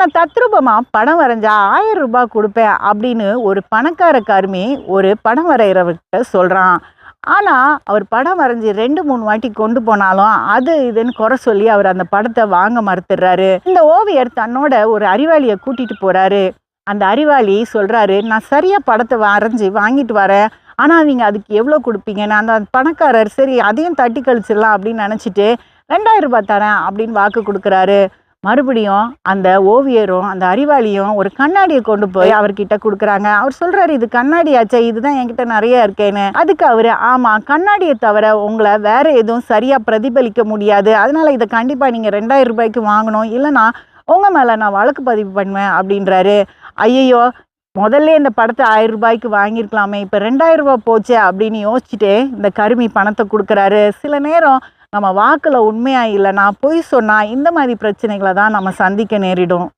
நான் தத்ரூபமாக படம் வரைஞ்சா ஆயிரம் ரூபாய் கொடுப்பேன் அப்படின்னு ஒரு பணக்கார கருமி ஒரு படம் வரைகிறவர்கிட்ட சொல்கிறான் ஆனால் அவர் படம் வரைஞ்சி ரெண்டு மூணு வாட்டி கொண்டு போனாலும் அது இதுன்னு குறை சொல்லி அவர் அந்த படத்தை வாங்க மறுத்துடுறாரு. இந்த ஓவியர் தன்னோட ஒரு அறிவாளியை கூட்டிகிட்டு போகிறாரு அந்த அறிவாளி சொல்கிறாரு நான் சரியாக படத்தை வரைஞ்சி வாங்கிட்டு வரேன். ஆனால் நீங்கள் அதுக்கு எவ்வளோ கொடுப்பீங்க? நான் அந்த பணக்காரர் சரி அதையும் தட்டி கழிச்சிடலாம் அப்படின்னு நினச்சிட்டு ரெண்டாயிரம் ரூபாய் தரேன் அப்படின்னு வாக்கு கொடுக்குறாரு. மறுபடியும் அந்த ஓவியரும் அந்த அறிவாளியும் ஒரு கண்ணாடியை கொண்டு போய் அவர்கிட்ட கொடுக்குறாங்க. அவர் சொல்றாரு இது கண்ணாடியாச்சே இதுதான் என்கிட்ட நிறைய இருக்கேன்னு. அதுக்கு அவரு ஆமா கண்ணாடியை தவிர உங்களை வேற எதுவும் சரியா பிரதிபலிக்க முடியாது. அதனால இதை கண்டிப்பா நீங்க ரெண்டாயிரம் ரூபாய்க்கு வாங்கணும். இல்லைன்னா உங்க மேல நான் வழக்கு பதிவு பண்ணுவேன் அப்படின்றாரு. ஐயையோ முதல்ல இந்த படத்தை ஆயிரம் ரூபாய்க்கு வாங்கியிருக்கலாமே இப்போ ரெண்டாயிரம் ரூபாய் போச்சே அப்படின்னு யோசிச்சுட்டே இந்த கருமி பணத்தை கொடுக்குறாரு. சில நேரம் நம்ம வாக்கில் உண்மையாக இல்லைன்னா பொய் சொன்னால் இந்த மாதிரி பிரச்சனைகளை தான் நம்ம சந்திக்க நேரிடும்.